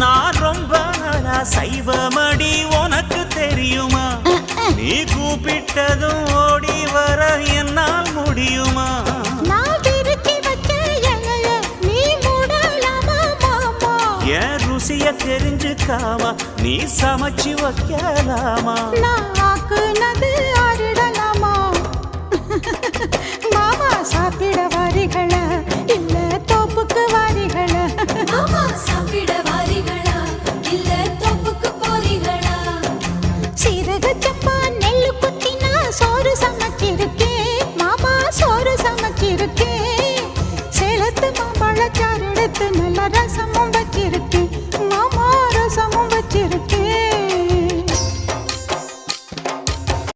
நான் ரொம்ப நாளா சைவமடி உனக்கு தெரியுமா? நீ கூப்பிட்டதும் ஓடி வர என்னால் முடியுமா? என் ருசிய தெரிஞ்சுக்காம நீ சமைச்சு வைக்கலாமா? நான் ஆக்குனது மிருகச்சப்பா நெல்லு குத்தினா சோறு சமைச்சிருக்கே. மாமா சோறு சமைச்சிருக்கே. செலுத்து மாம்பழச்சாறு எடுத்து நல்லா